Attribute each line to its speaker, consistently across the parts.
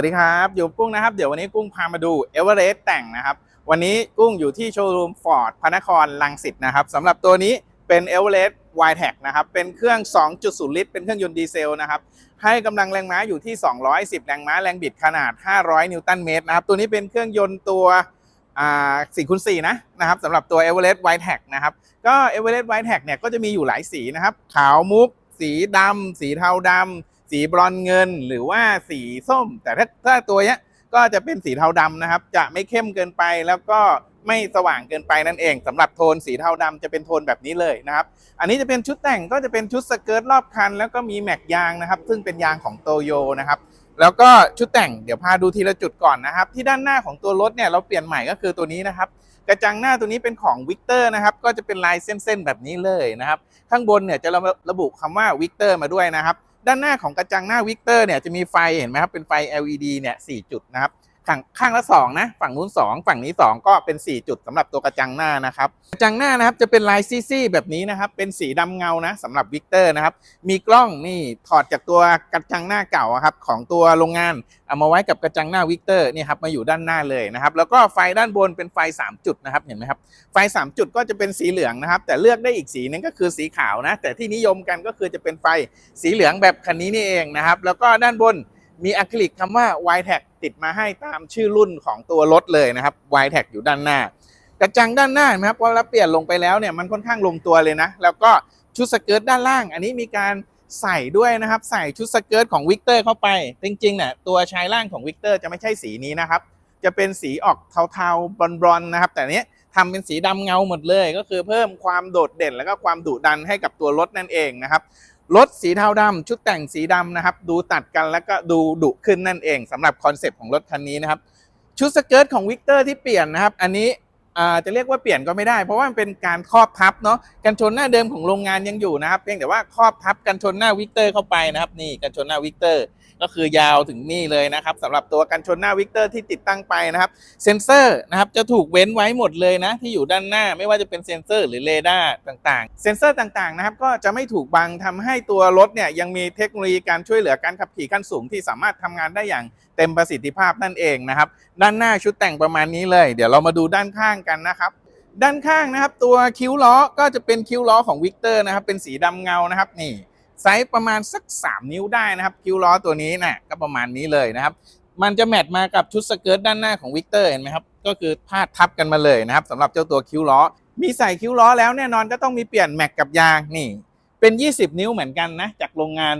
Speaker 1: วัสดีครับ อยู่กุ้งนะครับ เดี๋ยววันนี้กุ้งพามาดูเอเวอเรสต์แต่งนะครับ วันนี้กุ้งอยู่ที่โชว์รูมฟอร์ดพระนครลังสิตนะครับสำหรับตัวนี้เป็นเอเวอเรสต์ไวแท็กนะครับ เป็นเครื่อง 2.0 ลิตร เป็นเครื่องยนต์ดีเซลนะครับ ให้กำลังแรงม้าอยู่ที่ 210 แรงม้า แรงบิดขนาด 500 นิวตันเมตรนะครับ ตัวนี้เป็นเครื่องยนต์ตัวอ่คูณ4นะนะครับสำหรับตัว e v e r e s t White Tag นะครับ ก็ e v e r e s t White Tag เนี่ยก็จะมีอยู่หลายสีนะครับ ขาวมุก สีดำสีเทาดำ สีบรอนเงินหรือว่าสีส้ม แต่ถ้าถ้าตัวเนี้ยก็จะเป็นสีเทาดำนะครับ จะไม่เข้มเกินไปแล้วก็ไม่สว่างเกินไปนั่นเองสำหรับโทนสีเทาดำจะเป็นโทนแบบนี้เลยนะครับ อันนี้จะเป็นชุดแต่งก็จะเป็นชุดสเกิร์ตรอบคัน แล้วก็มีแม็กยางนะครับ ซึ่งเป็นยางของโตโยนะครับ แล้วก็ชุดแต่งเดี๋ยวพาดูทีละจุดก่อนนะครับ ที่ด้านหน้าของตัวรถเนี่ยเราเปลี่ยนใหม่ก็คือตัวนี้นะครับ กระจังหน้าตัวนี้เป็นของวิกเตอร์นะครับ ก็จะเป็นลายเส้นๆแบบนี้เลยนะครับ ข้างบนเนี่ยจะระระบุคำว่าวิกเตอร์มาด้วยนะครับ ด้านหน้าของกระจังหน้าวิกเตอร์เนี่ยจะมีไฟเห็นไหมครับเป็นไฟ LED เนี่ยสจุดนะครับ ข้างข้างละ2นะฝั่งนู้น 2 ฝั่งนี้ 2 ก็เป็น 4 จุดสำหรับตัวกระจังหน้านะครับกระจังหน้านะครับจะเป็นลายซี่ๆแบบนี้นะครับเป็นสีดำเงานะสำหรับวิกเตอร์นะครับมีกล้องนี่ถอดจากตัวกระจังหน้าเก่าครับของตัวโรงงานเอามาไว้กับกระจังหน้าวิกเตอร์นี่ครับมาอยู่ด้านหน้าเลยนะครับแล้วก็ไฟด้านบนเป็นไฟ 3 จุดนะครับเห็นไหมครับไฟ 3 จุดก็จะเป็นสีเหลืองนะครับแต่เลือกได้อีกสีหนึงก็คือสีขาวนะแต่ที่นิยมกันก็คือจะเป็นไฟสีเหลืองแบบคันนี้นี่เองนะครับแล้วก็ด้านบน มีอะคริลิกคำว่า y t a g ติดมาให้ตามชื่อรุ่นของตัวรถเลยนะครับ y t a g อยู่ด้านหน้ากระจังด้านหน้านะครับพอเราเปลี่ยนลงไปแล้วเนี่ยมันค่อนข้างลงตัวเลยนะ แล้วก็ชุดสเกิร์ตด้านล่าง อันนี้มีการใส่ด้วยนะครับ ใส่ชุดสเกิร์ตของวิกเตอร์เข้าไป จริงๆเนี่ยตัวชายล่างของวิกเตอร์จะไม่ใช่สีนี้นะครับ จะเป็นสีออกเทาๆบรอนๆนะครับ แต่เนี้ยทำเป็นสีดำเงาหมดเลย ก็คือเพิ่มความโดดเด่น แล้วก็ความดุดันให้กับตัวรถนั่นเองนะครับ รถสีเทาดำชุดแต่งสีดำนะครับ ดูตัดกันแล้วก็ดูดุขึ้นนั่นเองสำหรับคอนเซปต์ของรถคันนี้นะครับ ชุดสเกิร์ตของวิกเตอร์ที่เปลี่ยนนะครับ อันนี้จะเรียกว่าเปลี่ยนก็ไม่ได้ เพราะว่ามันเป็นการครอบทับเนาะกันชนหน้าเดิมของโรงงานยังอยู่นะครับ เพียงแต่ว่าครอบทับกันชนหน้าวิกเตอร์เข้าไปนะครับ นี่กันชนหน้าวิกเตอร์ ก็คือยาวถึงนี่เลยนะครับสำหรับตัวกันชนหน้าวิกเตอร์ที่ติดตั้งไปนะครับเซ็นเซอร์นะครับจะถูกเว้นไว้หมดเลยนะที่อยู่ด้านหน้าไม่ว่าจะเป็นเซ็นเซอร์หรือเรดาร์ต่างๆ เซ็นเซอร์ต่างๆนะครับก็จะไม่ถูกบังทำให้ตัวรถเนี่ยยังมีเทคโนโลยีการช่วยเหลือการขับขี่ขั้นสูงที่สามารถทำงานได้อย่างเต็มประสิทธิภาพนั่นเองนะครับด้านหน้าชุดแต่งประมาณนี้เลย เดี๋ยวเรามาดูด้านข้างกันนะครับด้านข้างนะครับตัวคิ้วล้อก็จะเป็นคิ้วล้อของวิกเตอร์นะครับเป็นสีดำเงานะครับนี่ ไซส์ประมาณสัก 3 นิ้วได้นะครับ คิ้วล้อตัวนี้นะก็ประมาณนี้เลยนะครับ มันจะแมทมากับชุดสเกิร์ตด้านหน้าของวิกเตอร์เห็นไหมครับ ก็คือพาดทับกันมาเลยนะครับสำหรับเจ้าตัวคิ้วล้อ มีใส่คิ้วล้อแล้วแน่นอนก็ต้องมีเปลี่ยนแม็กกับยางนี่เป็น 20 นิ้วเหมือนกันนะ จากโรงงาน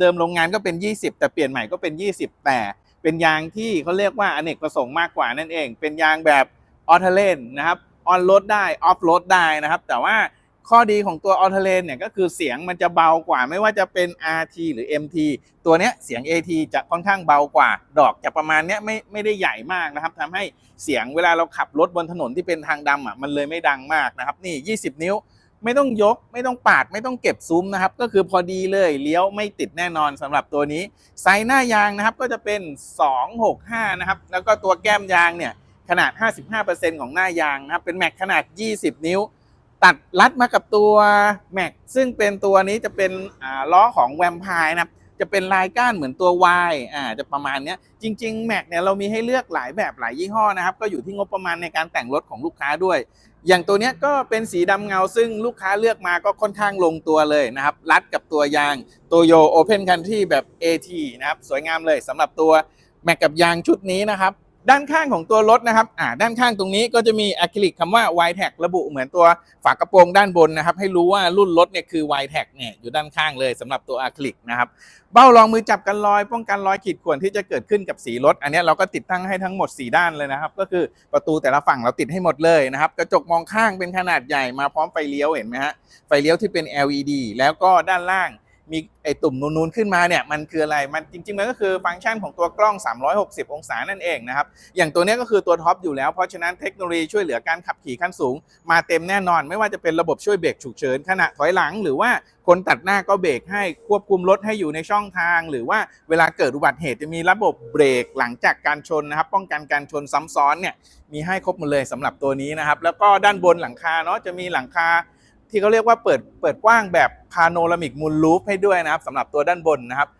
Speaker 1: เดิมๆโรงงานก็เป็น 20 แต่เปลี่ยนใหม่ก็เป็น 20 แต่เป็นยางที่เขาเรียกว่าอเนกประสงค์มากกว่านั่นเอง เป็นยางแบบออเทเลนนะครับออนโรดได้ออฟโรดได้นะครับ แต่ว่า ข้อดีของตัวออเทเลนเนี่ยก็คือเสียงมันจะเบากว่า ไม่ว่าจะเป็น RT หรือ MT ตัวเนี้ยเสียง AT จะค่อนข้างเบากว่า ดอกจะประมาณเนี้ยไม่ไม่ได้ใหญ่มากนะครับทำให้เสียงเวลาเราขับรถบนถนนที่เป็นทางดำอะมันเลยไม่ดังมากนะครับนี่ 20 นิ้วไม่ต้องยกไม่ต้องปาดไม่ต้องเก็บซุ้มนะครับ ก็คือพอดีเลยเลี้ยวไม่ติดแน่นอนสำหรับตัวนี้ ไซส์หน้ายางนะครับก็จะเป็น 265 นะครับ แล้วก็ตัวแก้มยางเนี่ยขนาด 55%ของหน้ายางนะครับเป็นแม็กขนาด 20 นิ้ว ตัดรัดมากับตัวแม็กซึ่งเป็นตัวนี้จะเป็นล้อของแวมไพร์นะครับจะเป็นลายก้านเหมือนตัว Y อ่าจะประมาณนี้จริงๆแม็กเนี่ยเรามีให้เลือกหลายแบบหลายยี่ห้อนะครับ ก็อยู่ที่งบประมาณในการแต่งรถของลูกค้าด้วย อย่างตัวนี้ก็เป็นสีดำเงาซึ่งลูกค้าเลือกมาก็ค่อนข้างลงตัวเลยนะครับ รัดกับตัวยางโตโยโอเพนคันที่แบบ AT นะครับ สวยงามเลยสำหรับตัวแม็กกับยางชุดนี้นะครับ ด้านข้างของตัวรถนะครับอ่าด้านข้างตรงนี้ก็จะมีอะคริลิกคำว่า y t a g ระบุเหมือนตัวฝากระโปรงด้านบนนะครับ ให้รู้ว่ารุ่นรถเนี่ยคือ y t a g เนี่ยอยู่ด้านข้างเลยสำหรับตัวอะคริลิกนะครับเบ้ารองมือจับกันรอย ป้องกันรอยขีดข่วนที่จะเกิดขึ้นกับสีรถ อันนี้เราก็ติดตั้งให้ทั้งหมด 4 ด้านเลยนะครับ ก็คือประตูแต่ละฝั่งเราติดให้หมดเลยนะครับกระจกมองข้างเป็นขนาดใหญ่มาพร้อมไฟเลี้ยวเห็นไหมฮะไฟเลี้ยวที่เป็น LED แล้วก็ด้านล่าง มีไอตุ่มนูนๆขึ้นมาเนี่ยมันคืออะไรมันจริงๆมันก็คือฟังก์ชันของตัวกล้อง 360 องศานั่นเองนะครับอย่างตัวนี้ก็คือตัวท็อปอยู่แล้วเพราะฉะนั้นเทคโนโลยีช่วยเหลือการขับขี่ขั้นสูง มาเต็มแน่นอน ไม่ว่าจะเป็นระบบช่วยเบรกฉุกเฉินขณะถอยหลัง หรือว่าคนตัดหน้าก็เบรกให้ควบคุมรถให้อยู่ในช่องทาง หรือว่าเวลาเกิดอุบัติเหตุจะมีระบบเบรกหลังจากการชนนะครับป้องกันการชนซ้ำซ้อนเนี่ยมีให้ครบหมดเลยสำหรับตัวนี้นะครับแล้วก็ด้านบนหลังคาเนาะจะมีหลังคา ที่เขาเรียกว่าเปิดเปิดกว้างแบบพาโนรามิกมูลลูปให้ด้วยนะครับสำหรับตัวด้านบนนะครับ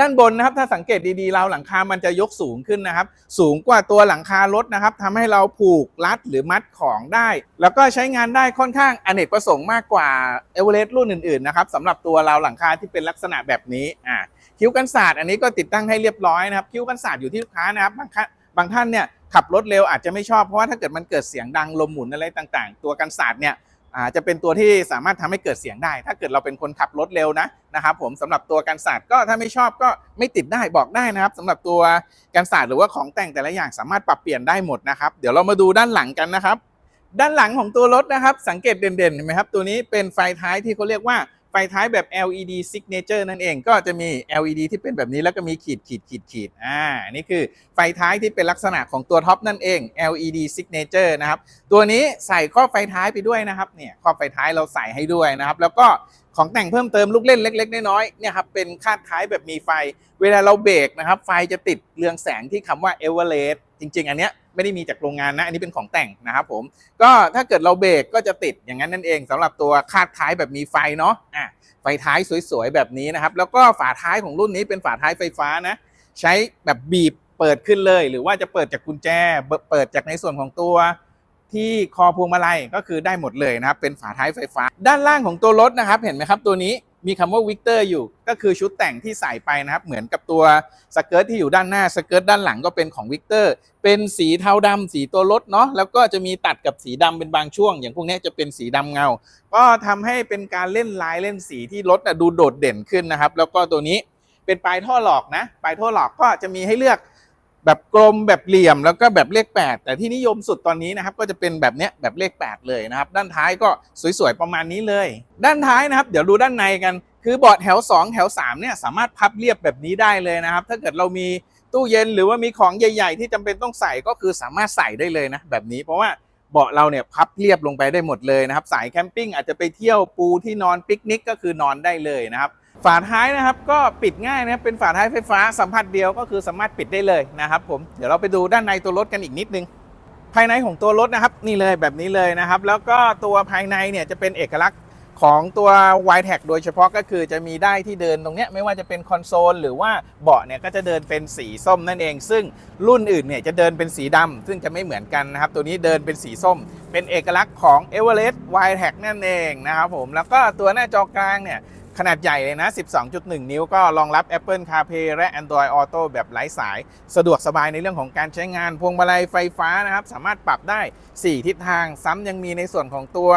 Speaker 1: ด้านบนนะครับถ้าสังเกตดีๆราวหลังคา มันจะยกสูงขึ้นนะครับ สูงกว่าตัวหลังคารถนะครับทำให้เราผูกรัดหรือมัดของได้ แล้วก็ใช้งานได้ค่อนข้างอเนกประสงค์มากกว่าเอเวอเรสต์รุ่นอื่นๆนะครับสำหรับตัวราวหลังคาที่เป็นลักษณะแบบนี้อ่าคิ้วกันศาสตร์อันนี้ก็ติดตั้งให้เรียบร้อยนะครับคิ้วกันศาสตร์อยู่ที่ลูกค้านะครับบางท่านบางท่านเนี่ยขับรถเร็วอาจจะไม่ชอบเพราะว่าถ้าเกิดมันเกิดเสียงดังลมหมุนอะไรต่างๆ ตัวกันศาสตร์เนี่ย อาจะเป็นตัวที่สามารถทำให้เกิดเสียงได้ ถ้าเกิดเราเป็นคนขับรถเร็วนะนะครับผมสำหรับตัวกันศาสตร์ก็ถ้าไม่ชอบก็ไม่ติดได้บอกได้นะครับสำหรับตัวกันศาสตร์หรือว่าของแต่งแต่ละอย่างสามารถปรับเปลี่ยนได้หมดนะครับ เดี๋ยวเรามาดูด้านหลังกันนะครับ ด้านหลังของตัวรถนะครับ สังเกตเด่นๆเห็นไหมครับตัวนี้เป็นไฟท้ายที่เขาเรียกว่า ไฟท้ายแบบ LED signature นั่นเองก็จะมี LED ที่เป็นแบบนี้แล้วก็มีขีดขีดขีดขีดอ่านี่คือไฟท้ายที่เป็นลักษณะของตัวท็อปนั่นเอง LED signature นะครับ ตัวนี้ใส่ครอบไฟท้ายไปด้วยนะครับเนี่ยครอบไฟท้ายเราใส่ให้ด้วยนะครับ แล้วก็ของแต่งเพิ่มเติมลูกเล่นเล็ก ๆ น้อยๆเนี่ยครับเป็นคาดท้ายแบบมีไฟ เวลาเราเบรกนะครับ ไฟจะติดเรืองแสงที่คำว่า e v e r e s t จริง ๆ อันเนี้ย ไม่ได้มีจากโรงงานนะ อันนี้เป็นของแต่งนะครับผม ก็ถ้าเกิดเราเบรกก็จะติดอย่างนั้นนั่นเองสำหรับตัวคาดท้ายแบบมีไฟเนาะอะไฟท้ายสวยๆแบบนี้นะครับ แล้วก็ฝาท้ายของรุ่นนี้เป็นฝาท้ายไฟฟ้านะ ใช้แบบบีบเปิดขึ้นเลย หรือว่าจะเปิดจากกุญแจ เปิดจากในส่วนของตัวที่คอพวงมาลัยก็คือได้หมดเลยนะครับ เป็นฝาท้ายไฟฟ้า ด้านล่างของตัวรถนะครับ เห็นไหมครับตัวนี้ มีคำว่าวิกเตอร์อยู่ก็คือชุดแต่งที่ใส่ไปนะครับ เหมือนกับตัวสเกิร์ตที่อยู่ด้านหน้าสเกิร์ตด้านหลังก็เป็นของวิกเตอร์เป็นสีเทาดำสีตัวรถเนาะแล้วก็จะมีตัดกับสีดำเป็นบางช่วง อย่างพวกนี้จะเป็นสีดำเงา ก็ทำให้เป็นการเล่นลายเล่นสีที่รถน่ะดูโดดเด่นขึ้นนะครับ แล้วก็ตัวนี้เป็นปลายท่อหลอกนะปลายท่อหลอกก็จะมีให้เลือก แบบกลมแบบเหลี่ยมแล้วก็แบบเลข 8 แต่ที่นิยมสุดตอนนี้นะครับก็จะเป็นแบบเนี้ยแบบเลข 8 เลยนะครับ ด้านท้ายก็สวยๆประมาณนี้เลย ด้านท้ายนะครับ เดี๋ยวดูด้านในกัน คือเบาะแถว 2 แถว3เนี่ยสามารถพับเรียบแบบนี้ได้เลยนะครับ ถ้าเกิดเรามีตู้เย็นหรือว่ามีของใหญ่ ๆ ที่จำเป็นต้องใส่ก็คือสามารถใส่ได้เลยนะแบบนี้เพราะว่าเบาะเราเนี่ยพับเรียบลงไปได้หมดเลยนะครับ สายแคมปิ้งอาจจะไปเที่ยวปูที่นอนปิกนิกก็คือนอนได้เลยนะครับ ฝาท้ายนะครับก็ปิดง่ายนะครับเป็นฝาท้ายไฟฟ้าสัมผัสเดียวก็คือสามารถปิดได้เลยนะครับผมเดี๋ยวเราไปดูด้านในตัวรถกันอีกนิดนึง ภายในของตัวรถนะครับนี่เลยแบบนี้เลยนะครับ แล้วก็ตัวภายในเนี่ยจะเป็นเอกลักษณ์ของตัว y t e c โดยเฉพาะก็คือจะมีได้ที่เดินตรงเนี้ยไม่ว่าจะเป็นคอนโซลหรือว่าเบาะเนี่ยก็จะเดินเป็นสีส้มนั่นเอง ซึ่งรุ่นอื่นเนี่ยจะเดินเป็นสีดำซึ่งจะไม่เหมือนกันนะครับ ตัวนี้เดินเป็นสีส้ม เป็นเอกลักษณ์ของ e v e r e s t y t e c นั่นเองนะครับผมแล้วก็ตัวหน้าจอกลางเนี่ย ขนาดใหญ่เลยนะ 12.1 นิ้วก็รองรับ Apple CarPlay และ Android Auto แบบไร้สาย สะดวกสบายในเรื่องของการใช้งาน พวงมาลัยไฟฟ้านะครับ สามารถปรับได้ 4 ทิศทาง ซ้ำยังมีในส่วนของตัว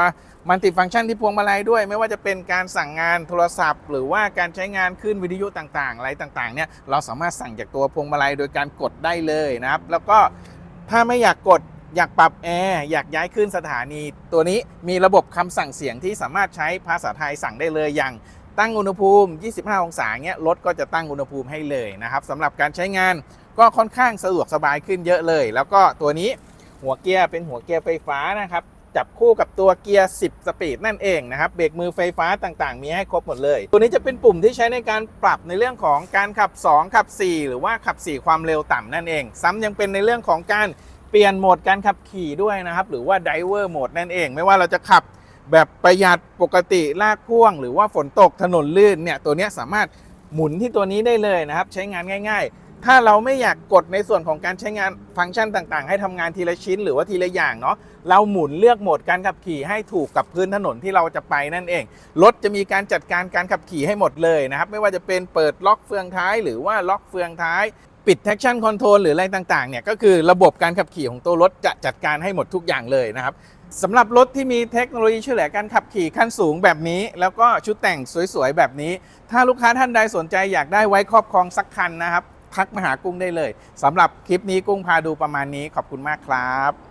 Speaker 1: มัลติฟัง c t ชันที่พวงมาลัยด้วย ไม่ว่าจะเป็นการสั่งงานโทรศัพท์ หรือว่าการใช้งานขึ้นวิทยุต่างๆ อะไรต่างๆเนี่ยเราสามารถสั่งจากตัวพวงมาลัยโดยการกดได้เลยนะครับ แล้วก็ถ้าไม่อยากกดอยากปรับแอร์อยากย้ายขึ้นสถานี ตัวนี้มีระบบคำสั่งเสียงที่สามารถใช้ภาษาไทยสั่งได้เลยอย่าง ตั้งอุณหภูมิ 25 องศาเงี้ยรถก็จะตั้งอุณหภูมิให้เลยนะครับสำหรับการใช้งานก็ค่อนข้างสะดวกสบายขึ้นเยอะเลย แล้วก็ตัวนี้หัวเกียร์เป็นหัวเกียร์ไฟฟ้านะครับจับคู่กับตัวเกียร์ 10 สปีดนั่นเองนะครับ เบรกมือไฟฟ้าต่างๆ มีให้ครบหมดเลย ตัวนี้จะเป็นปุ่มที่ใช้ในการปรับในเรื่องของการขับ 2 ขับ 4 หรือว่าขับ 4 ความเร็วต่ำนั่นเอง ซ้ำยังเป็นในเรื่องของการเปลี่ยนโหมดการขับขี่ด้วยนะครับ หรือว่า Diver Mode นั่นเอง ไม่ว่าเราจะขับ แบบประหยัดปกติลากพ่วง หรือว่าฝนตกถนนลื่นเนี่ยตัวนี้สามารถหมุนที่ตัวนี้ได้เลยนะครับ ใช้งานง่าย ๆ ถ้าเราไม่อยากกดในส่วนของการใช้งานฟังก์ชันต่างๆ ให้ทำงานทีละชิ้นหรือว่าทีละอย่างเนาะเราหมุนเลือกโหมดการขับขี่ให้ถูกกับพื้นถนนที่เราจะไปนั่นเองรถจะมีการจัดการการขับขี่ให้หมดเลยนะครับ ไม่ว่าจะเป็นเปิดล็อกเฟืองท้าย หรือว่าล็อกเฟืองท้ายปิด traction control หรืออะไรต่างๆ เนี่ย ก็คือระบบการขับขี่ของตัวรถจะจัดการให้หมดทุกอย่างเลยนะครับ สำหรับรถที่มีเทคโนโลยีช่วยเหลือการขับขี่ขั้นสูงแบบนี้ แล้วก็ชุดแต่งสวยๆ แบบนี้ ถ้าลูกค้าท่านใดสนใจอยากได้ไว้ครอบครองสักคันนะครับ ทักมาหากุ้งได้เลยสำหรับคลิปนี้กุ้งพาดูประมาณนี้ขอบคุณมากครับ